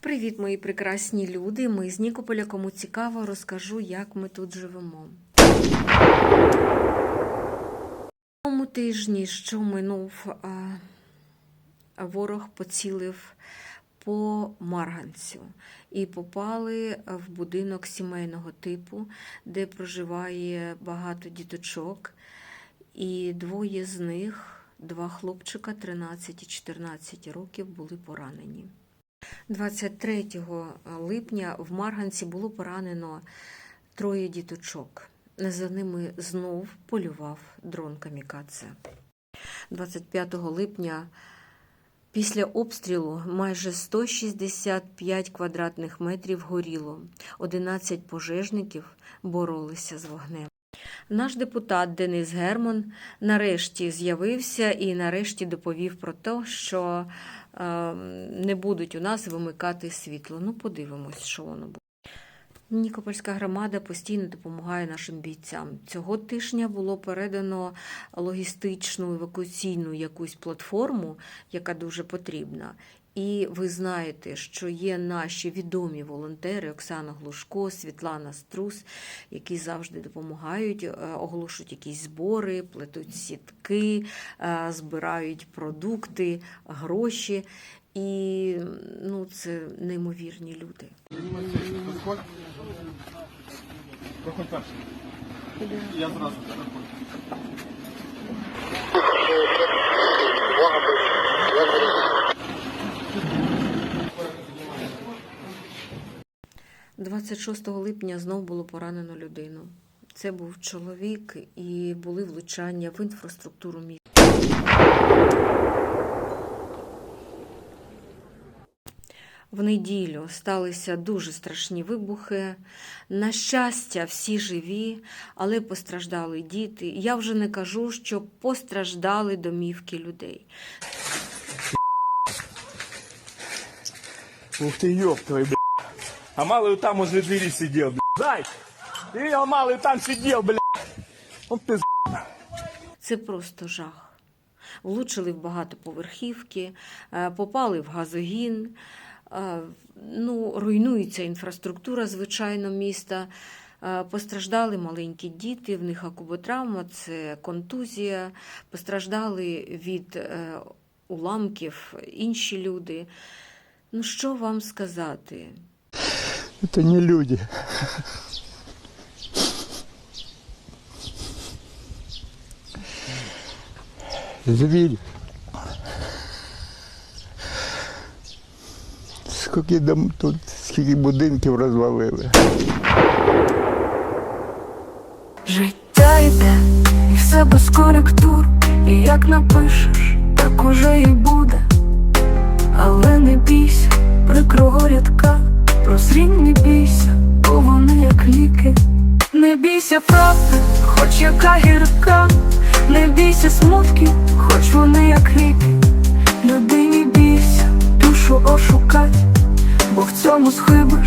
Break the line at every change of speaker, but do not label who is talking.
Привіт, мої прекрасні люди. Ми з Нікополя. Кому цікаво, розкажу, як ми тут живемо. Тому тижні, що минув, ворог поцілив по Марганцю і попали в будинок сімейного типу, де проживає багато діточок, і двоє з них, два хлопчика 13 і 14 років, були поранені. 23 липня в Марганці було поранено троє діточок. За ними знов полював дрон Камікадзе. 25 липня після обстрілу майже 165 квадратних метрів горіло. 11 пожежників боролися з вогнем. Наш депутат Денис Герман нарешті з'явився і нарешті доповів про те, що е, не будуть у нас вимикати світло. Ну, подивимось, що воно буде. Нікопольська громада постійно допомагає нашим бійцям. Цього тижня було передано логістичну евакуаційну якусь платформу, яка дуже потрібна. І ви знаєте, що є наші відомі волонтери Оксана Глушко, Світлана Струс, які завжди допомагають, е, оголошують якісь збори, плетуть сітки, е, збирають продукти, гроші. І ну, це неймовірні люди.
Я зразу
26 липня знов було поранено людину. Це був чоловік і були влучання в інфраструктуру міста. В неділю сталися дуже страшні вибухи. На щастя, всі живі, але постраждали діти. Я вже не кажу, що постраждали домівки людей.
Ух ёб твой, блядь. А малый вот там возле двери сидел, блядь. Зай, ты видел, малый там сидел, блядь. Вот ты,
Це просто жах. Влучили в багатоповерхівки, е, попали в газогін. е, Ну, руйнується інфраструктура, звичайно, міста. Е, Постраждали маленькі діти, в них акуботравма, це контузія, постраждали від е, уламків інші люди. Ну, що вам сказати?
Это не люди. Звірі. Скільки дом тут, скільки будинків розвалили.
Життя йде, і все без коректур, і як напишеш, так уже і бійся прав, хоч яка гірка, не бійся смутки, хоч вони як ріки. Людині бійся, душу ошукать, бо в цьому схиби